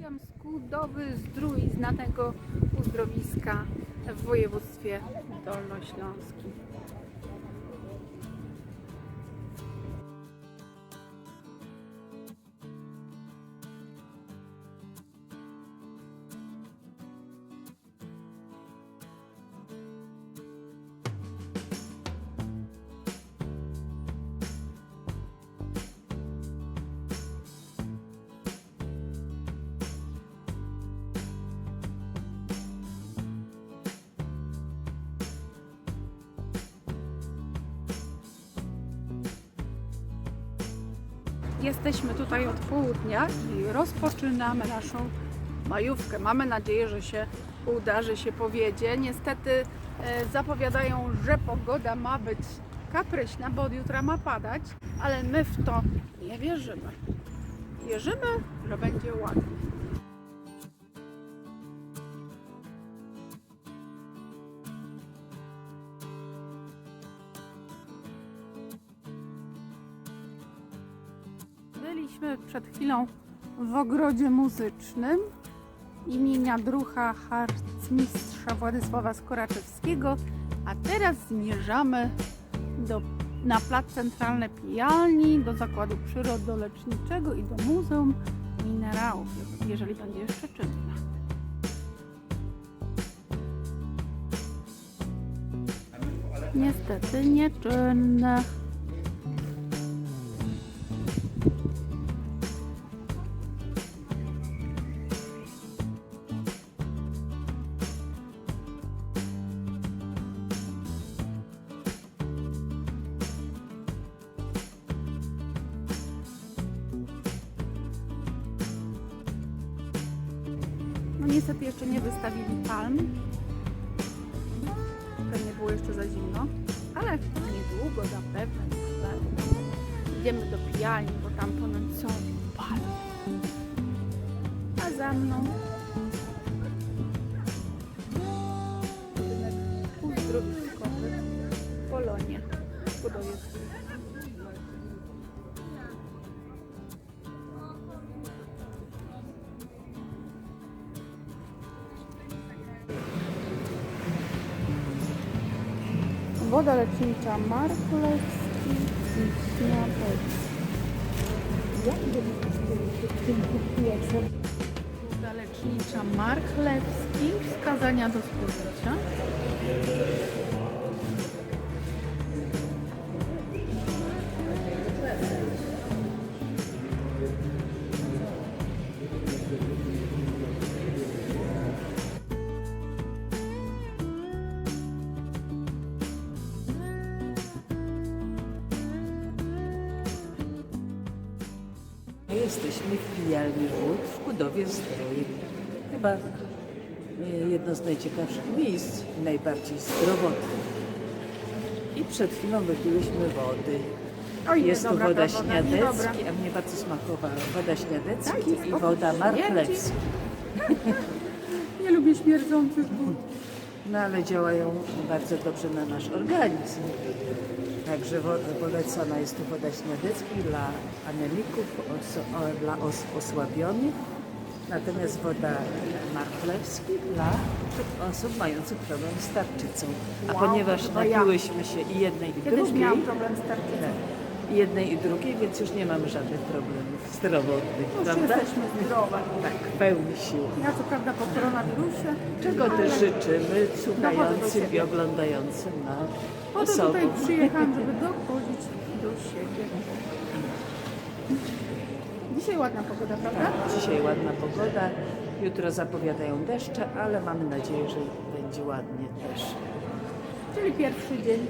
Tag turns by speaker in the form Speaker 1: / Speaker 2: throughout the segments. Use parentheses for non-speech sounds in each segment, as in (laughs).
Speaker 1: Pozdrawiam z Kudowy Zdrój, znanego uzdrowiska w województwie dolnośląskim. Jesteśmy tutaj od południa i rozpoczynamy naszą majówkę. Mamy nadzieję, że się uda, że się powiedzie. Niestety e, zapowiadają, że pogoda ma być kapryśna, bo od jutra ma padać, ale my w to nie wierzymy. Wierzymy, że będzie ładnie. Przed chwilą w ogrodzie muzycznym imienia drucha harcmistrza Władysława Skoraczewskiego, a teraz zmierzamy do, na plac centralny Pijalni, do Zakładu Przyrodoleczniczego i do Muzeum Minerałów, jeżeli będzie jeszcze czynne. Niestety nieczynne. Niestety jeszcze nie wystawili palm. Pewnie było jeszcze za zimno, ale niedługo zapewne. Idziemy do pijalni, bo tam ponoć są palmy. A za mną lecznicza Markulewski i Śniadecki. Woda lecznicza Marchlewski, wskazania do spożycia.
Speaker 2: Chyba jedno z najciekawszych miejsc, najbardziej zdrowotnych. I przed chwilą wypiłyśmy wody.
Speaker 1: Oj,
Speaker 2: Jest tu woda śniadecki, a mnie bardzo smakowała woda śniadecki i woda
Speaker 1: śmierdzi.
Speaker 2: marchlewska. (laughs)
Speaker 1: Nie lubię śmierdzących wód.
Speaker 2: No ale działają bardzo dobrze na nasz organizm. Także polecana jest tu woda śniadecki dla anemików, dla os- osłabionych. Natomiast woda marchlewski dla osób mających problem z tarczycą. A
Speaker 1: Wow,
Speaker 2: ponieważ
Speaker 1: to ja.
Speaker 2: napiłyśmy się i jednej i
Speaker 1: Kiedyś
Speaker 2: drugiej,
Speaker 1: miałam problem z tarczycą.
Speaker 2: i jednej i drugiej, więc już nie mamy żadnych problemów zdrowotnych,
Speaker 1: Już
Speaker 2: prawda?
Speaker 1: jesteśmy zdrowe.
Speaker 2: Tak, pełni sił.
Speaker 1: Ja co prawda po koronawirusie.
Speaker 2: Czego
Speaker 1: ale
Speaker 2: też życzymy słuchającym i
Speaker 1: siebie.
Speaker 2: oglądającym na
Speaker 1: Po to
Speaker 2: osobom.
Speaker 1: tutaj przyjechałam, żeby do siebie. Dzisiaj ładna pogoda, prawda?
Speaker 2: Dzisiaj ładna pogoda, jutro zapowiadają deszcze, ale mamy nadzieję, że będzie ładnie też.
Speaker 1: Czyli pierwszy dzień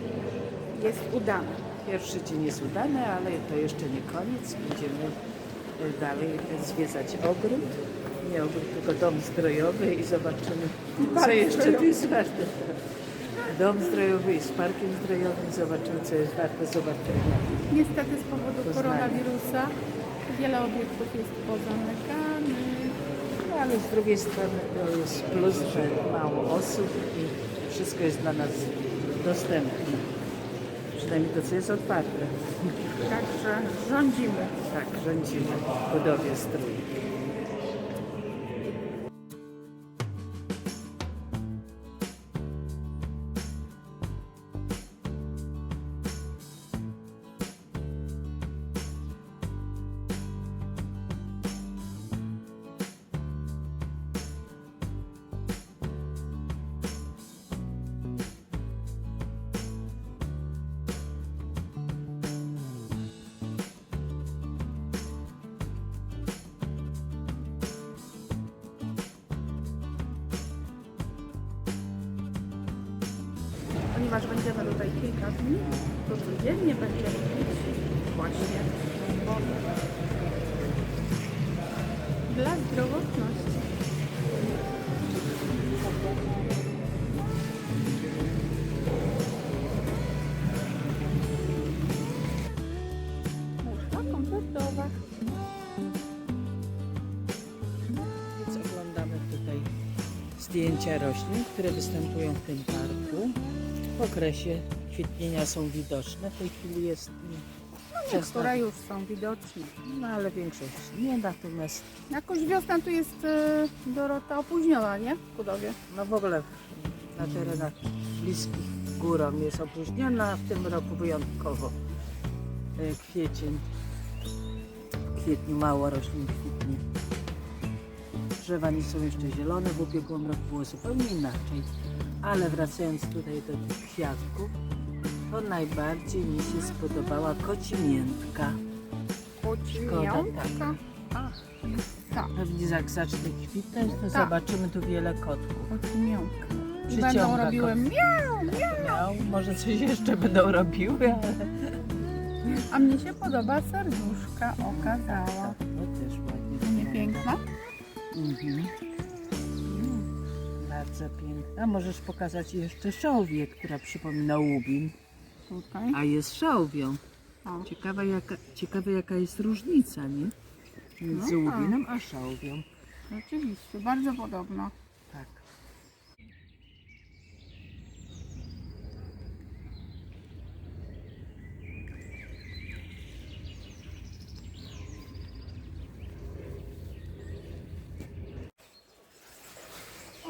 Speaker 1: jest udany.
Speaker 2: Pierwszy dzień jest udany, ale to jeszcze nie koniec. Będziemy y, dalej zwiedzać ogród. Nie ogród, tylko dom zdrojowy i zobaczymy, co jeszcze tu jest warte. Dom zdrojowy jest parkiem zdrojowym. Zobaczymy, co jest warte zobaczenia.
Speaker 1: Niestety z powodu
Speaker 2: Poznanie.
Speaker 1: koronawirusa wiele obiektów jest pozamykanych.
Speaker 2: No, ale z drugiej strony to jest plus, że mało osób i wszystko jest dla nas dostępne. Przynajmniej to, co jest otwarte.
Speaker 1: Także rządzimy.
Speaker 2: Tak, rządzimy w budowie strój.
Speaker 1: Ponieważ będziemy tutaj kilka dni, to codziennie będziemy pić właśnie wodę. Dla zdrowotności. Muszka kompostowa.
Speaker 2: Więc oglądamy tutaj zdjęcia roślin, które występują w tym parku. W okresie kwitnienia są widoczne. W tej chwili jest mm, wczesna,
Speaker 1: Które już są widoczne.
Speaker 2: no ale większość nie. Natomiast
Speaker 1: Jakoś wiosna tu jest e, Dorota opóźniona, nie? W Kudowie.
Speaker 2: no w ogóle na terenach bliskich górom jest opóźniona, a w tym roku wyjątkowo e, kwiecień. W kwietniu mało roślin kwitnie. Drzewa nie są jeszcze zielone, w ubiegłym roku było zupełnie inaczej. Ale wracając tutaj do tych kwiatków, to najbardziej mi się spodobała kocimiętka.
Speaker 1: Pocimiątka. A, tak.
Speaker 2: Pewnie jak zacznie kwitnąć, to
Speaker 1: Tak.
Speaker 2: zobaczymy tu wiele kotków.
Speaker 1: Pocimiątka. I będą robiły miau, miau.
Speaker 2: Miał, może coś jeszcze będą robiły, ale
Speaker 1: A mnie się podoba serduszka, okazała.
Speaker 2: to też ładnie.
Speaker 1: Nie piękna?
Speaker 2: Mhm. Bardzo piękna. Możesz pokazać jeszcze szałwię, która przypomina łubin,
Speaker 1: Tutaj.
Speaker 2: a jest szałwią.
Speaker 1: O.
Speaker 2: Ciekawe jaka, ciekawe jaka jest różnica, nie? Między
Speaker 1: No tak.
Speaker 2: łubinem a szałwią.
Speaker 1: Rzeczywiście, bardzo podobno.
Speaker 2: Tak.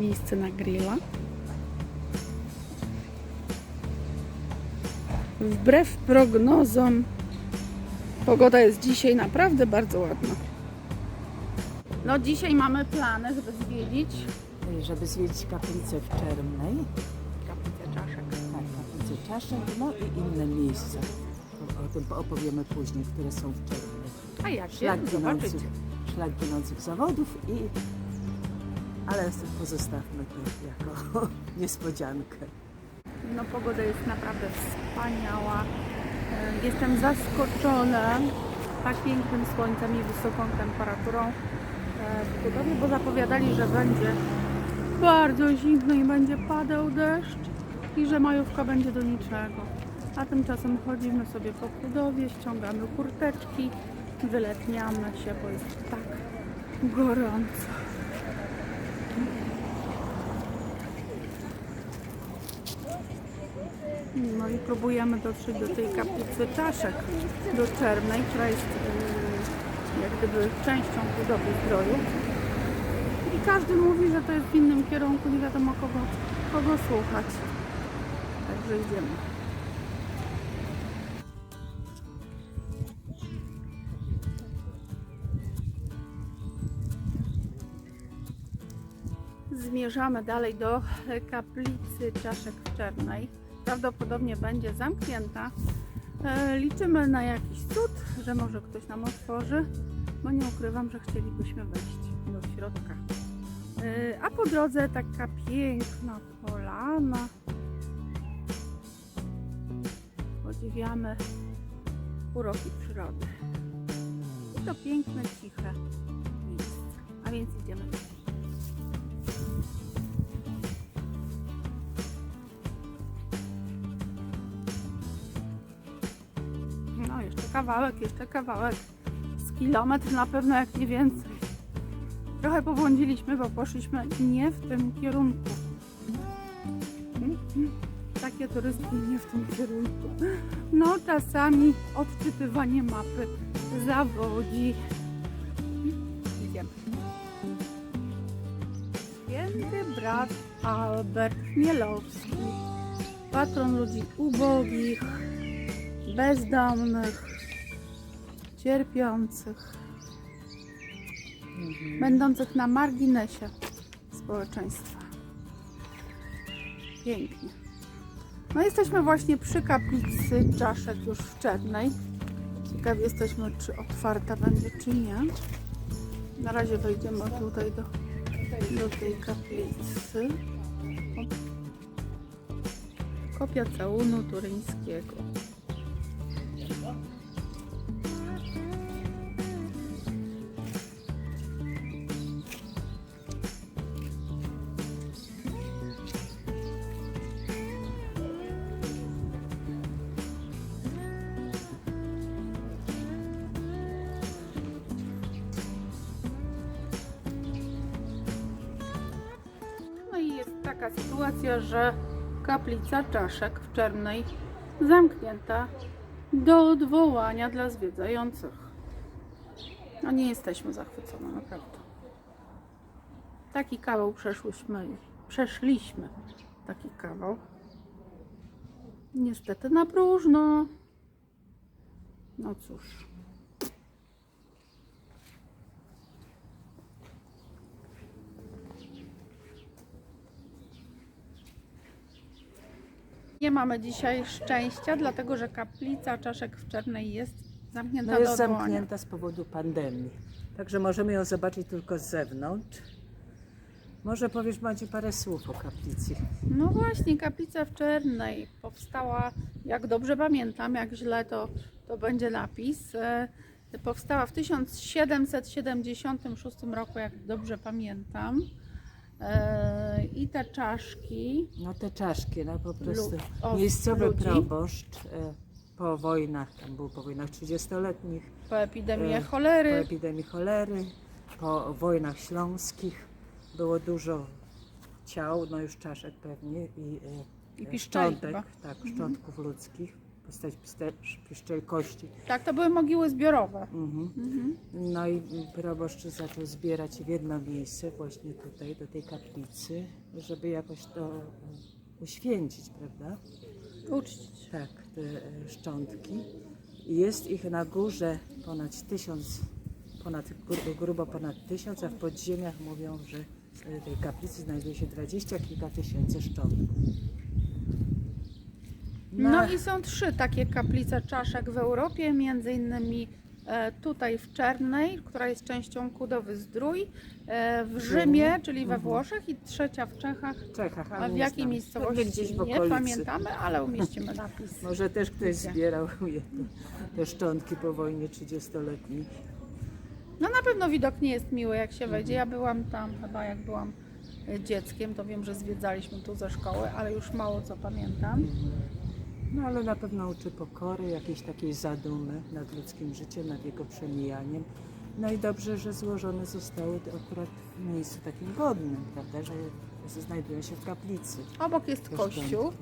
Speaker 1: Miejsce na grilla. Wbrew prognozom, pogoda jest dzisiaj naprawdę bardzo ładna. No dzisiaj mamy plany, żeby zwiedzić
Speaker 2: Żeby zwiedzić kaplicę w Czermnej,
Speaker 1: kaplicę czaszek.
Speaker 2: tak, kaplicę Czaszek, no i inne miejsca. O, tym opowiemy później, które są w Czermnej.
Speaker 1: A jak się
Speaker 2: szlak ginących zawodów i... Ale pozostawmy to jako (laughs) niespodziankę.
Speaker 1: No pogoda jest naprawdę wspaniała. E, Jestem zaskoczona tak pięknym słońcem i wysoką temperaturą e, w Kudowie, bo zapowiadali, że będzie bardzo zimno i będzie padał deszcz i że majówka będzie do niczego. A tymczasem chodzimy sobie po Kudowie, ściągamy kurteczki, wyletniamy się, bo jest tak gorąco. No i próbujemy dotrzeć do tej kaplicy czaszek do Czernej, która jest yy, jak gdyby częścią budowy zdroju. I każdy mówi, że to jest w innym kierunku, nie wiadomo kogo, kogo słuchać. Także idziemy. Zmierzamy dalej do kaplicy czaszek Czernej. Prawdopodobnie będzie zamknięta. E, Liczymy na jakiś cud, że może ktoś nam otworzy, bo nie ukrywam, że chcielibyśmy wejść do środka. E, A po drodze taka piękna polana. Podziwiamy uroki przyrody. I to piękne, ciche miejsce. A więc idziemy dalej. Kawałek, jeszcze kawałek. Z kilometr na pewno, jak nie więcej. Trochę pobłądziliśmy, bo poszliśmy nie w tym kierunku. Takie turystki nie w tym kierunku. No, czasami odczytywanie mapy zawodzi. Idziemy. Święty brat Albert Chmielowski, patron ludzi ubogich, bezdomnych, cierpiących, będących na marginesie społeczeństwa. Pięknie. No jesteśmy właśnie przy kaplicy Czaszek już w Czernej. Ciekawi jesteśmy, czy otwarta będzie, czy nie. Na razie wejdziemy tutaj do, do tej kaplicy. Kopia całunu turyńskiego. Taka sytuacja, że kaplica Czaszek w Czernej zamknięta do odwołania dla zwiedzających. No nie jesteśmy zachwycone, naprawdę. Taki kawał przeszłyśmy, przeszliśmy taki kawał. Niestety na próżno. No cóż. Nie mamy dzisiaj szczęścia, dlatego że kaplica Czaszek w Czernej jest zamknięta
Speaker 2: No
Speaker 1: do
Speaker 2: jest
Speaker 1: odwołania.
Speaker 2: zamknięta z powodu pandemii. Także możemy ją zobaczyć tylko z zewnątrz. Może powiesz Macie parę słów o kaplicy.
Speaker 1: No właśnie, kaplica w Czernej powstała, jak dobrze pamiętam, jak źle to, to będzie napis. e, Powstała w 1776 roku, jak dobrze pamiętam. E, I te czaszki,
Speaker 2: No te czaszki, no po prostu. miejscowy
Speaker 1: ludzi.
Speaker 2: proboszcz e, po wojnach, tam był po wojnach 30-letnich,
Speaker 1: po epidemii
Speaker 2: E, po
Speaker 1: cholery,
Speaker 2: epidemii cholery, po wojnach śląskich. Było dużo ciał, no już czaszek pewnie i, e,
Speaker 1: I
Speaker 2: szczątek, tak, szczątków ludzkich, postać piste- piszczeli kości.
Speaker 1: tak, to były mogiły zbiorowe.
Speaker 2: Mhm.
Speaker 1: Mhm.
Speaker 2: No i proboszcz zaczął zbierać w jedno miejsce, właśnie tutaj, do tej kaplicy, żeby jakoś to uświęcić, prawda?
Speaker 1: Uczcić.
Speaker 2: Tak, te e, szczątki. Jest ich na górze ponad tysiąc, ponad, gru- grubo ponad tysiąc, a w podziemiach mówią, że w tej kaplicy znajduje się dwadzieścia kilka tysięcy szczątków.
Speaker 1: No i są trzy takie kaplice czaszek w Europie, między innymi e, tutaj w Czernej, która jest częścią Kudowy Zdrój, e, w Rzymie, czyli we Włoszech i trzecia w Czechach.
Speaker 2: w Czechach,
Speaker 1: A w jakiej miejscowości
Speaker 2: gdzieś w
Speaker 1: nie pamiętamy, ale umieścimy napis. (laughs)
Speaker 2: Może też ktoś zbierał je, (laughs) te szczątki po wojnie 30-letniej.
Speaker 1: No na pewno widok nie jest miły, jak się wejdzie. Ja byłam tam chyba jak byłam e, dzieckiem, to wiem, że zwiedzaliśmy tu ze szkoły, ale już mało co pamiętam.
Speaker 2: No ale na pewno uczy pokory, jakiejś takiej zadumy nad ludzkim życiem, nad jego przemijaniem. No i dobrze, że złożone zostały akurat w miejscu takim godnym, prawda, że znajdują się w kaplicy.
Speaker 1: Obok jest kościół.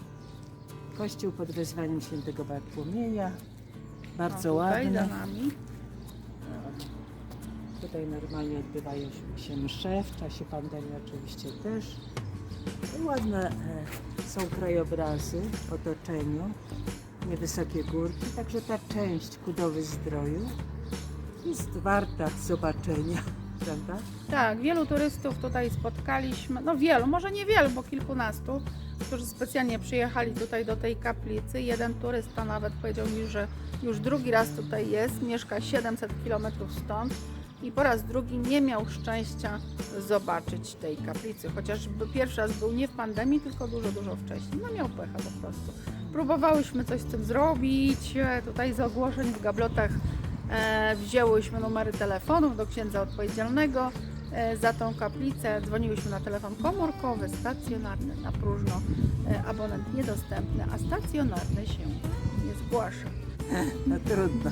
Speaker 2: Kościół pod wezwaniem świętego Bartłomieja, bardzo
Speaker 1: O, za
Speaker 2: ładny.
Speaker 1: nami.
Speaker 2: Tutaj normalnie odbywają się msze, w czasie pandemii oczywiście też. Ładne e, są krajobrazy w otoczeniu, niewysokie górki, także ta część Kudowy Zdroju jest warta zobaczenia, (laughs) prawda?
Speaker 1: Tak, wielu turystów tutaj spotkaliśmy. No wielu, może nie wielu, bo kilkunastu, którzy specjalnie przyjechali tutaj do tej kaplicy. Jeden turysta nawet powiedział mi, że już drugi raz tutaj jest, mieszka 700 km stąd i po raz drugi nie miał szczęścia zobaczyć tej kaplicy, chociaż pierwszy raz był nie w pandemii, tylko dużo, dużo wcześniej. No miał pecha po prostu. Próbowałyśmy coś z tym zrobić, e, tutaj z ogłoszeń w gablotach e, wzięłyśmy numery telefonów do księdza odpowiedzialnego e, za tą kaplicę, dzwoniłyśmy na telefon komórkowy, stacjonarny, na próżno, e, abonent niedostępny, a stacjonarny się nie zgłasza. (laughs)
Speaker 2: No trudno.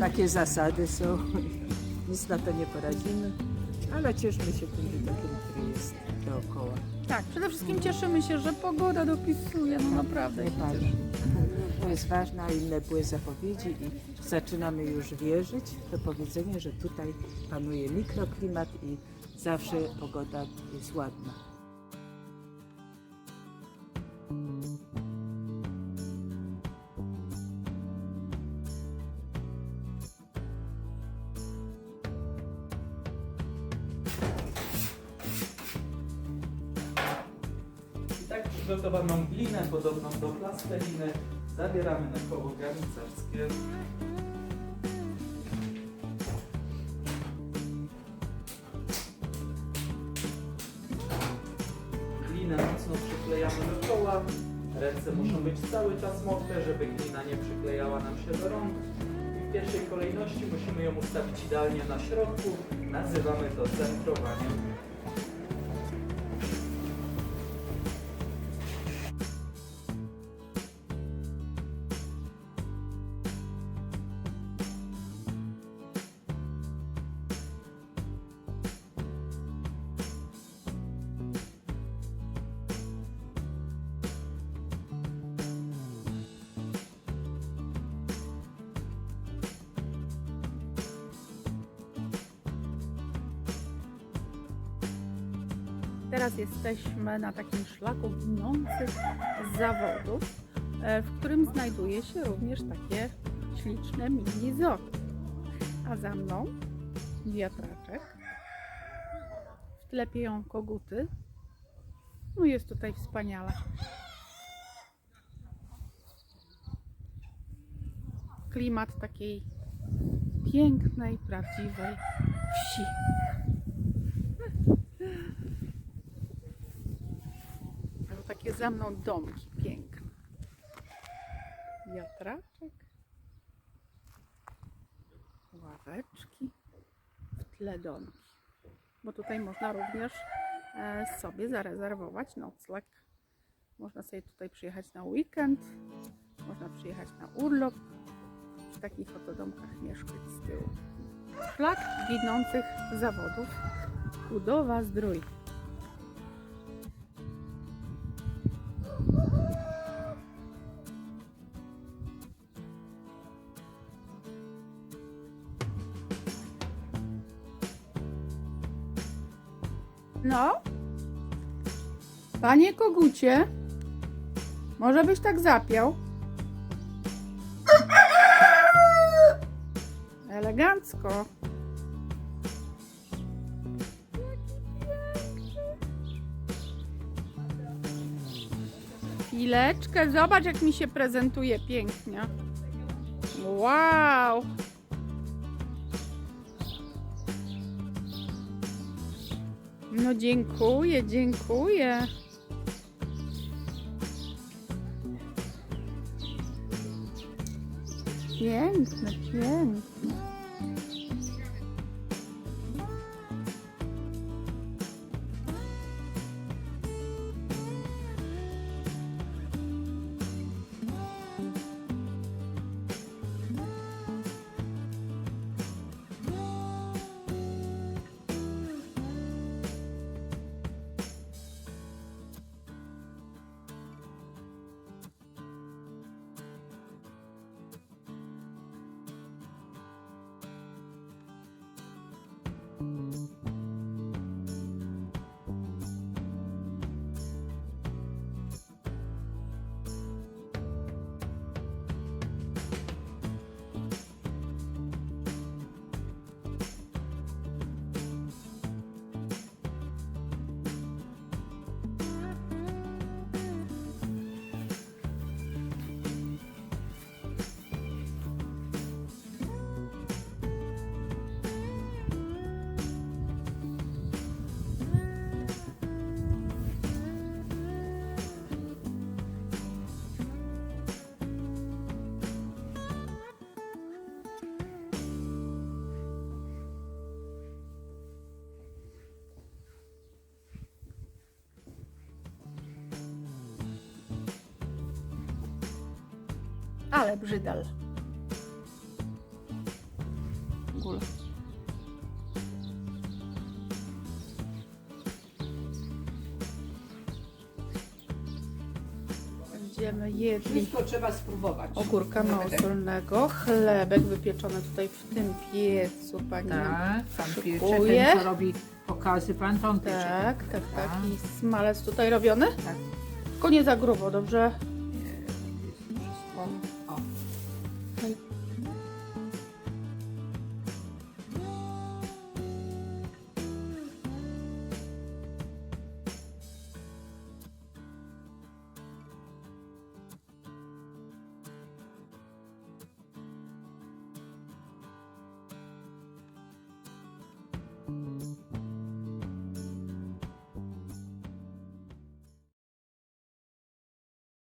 Speaker 2: Takie zasady są. Nic na to nie poradzimy, ale cieszmy się tym widokiem, który jest dookoła.
Speaker 1: Tak, przede wszystkim cieszymy się, że pogoda dopisuje, no naprawdę. się
Speaker 2: Najbardziej.
Speaker 1: cieszymy.
Speaker 2: To jest ważne, a inne były zapowiedzi i zaczynamy już wierzyć w to powiedzenie, że tutaj panuje mikroklimat i zawsze pogoda jest ładna.
Speaker 3: Przygotowaną glinę podobną do plasteliny zabieramy na koło garncarskie. Glinę mocno przyklejamy do koła. Ręce muszą być cały czas mokre, żeby glina nie przyklejała nam się do rąk. I w pierwszej kolejności musimy ją ustawić idealnie na środku. Nazywamy to centrowaniem.
Speaker 1: Teraz jesteśmy na takim szlaku ginących zawodów, e, w którym znajduje się również takie śliczne mini zoo. A za mną wiatraczek. W tle pieją koguty. No jest tutaj wspaniale. Klimat takiej pięknej, prawdziwej wsi. To takie za mną domki piękne. Wiatraczek. Ławeczki. W tle domki. Bo tutaj można również e, sobie zarezerwować nocleg. Można sobie tutaj przyjechać na weekend. Można przyjechać na urlop. W takich oto domkach mieszkać z tyłu. Szlak ginących zawodów. Budowa zdrój. No? Panie kogucie, może byś tak zapiał? Elegancko. Chwileczkę, zobacz jak mi się prezentuje pięknie. Wow! No dziękuję, dziękuję. Piękne, piękne. Música Ale brzydal. Ogóle. Będziemy jedli
Speaker 2: Wszystko trzeba spróbować.
Speaker 1: ogórka małosolnego, chlebek wypieczony tutaj w tym piecu, pani nam
Speaker 2: Tak, pan piecze,
Speaker 1: szykuje.
Speaker 2: ten co robi pokazy, pan on piecze.
Speaker 1: Tak, tak, tak. I smalec tutaj robiony?
Speaker 2: Tak.
Speaker 1: Tylko nie za grubo, dobrze?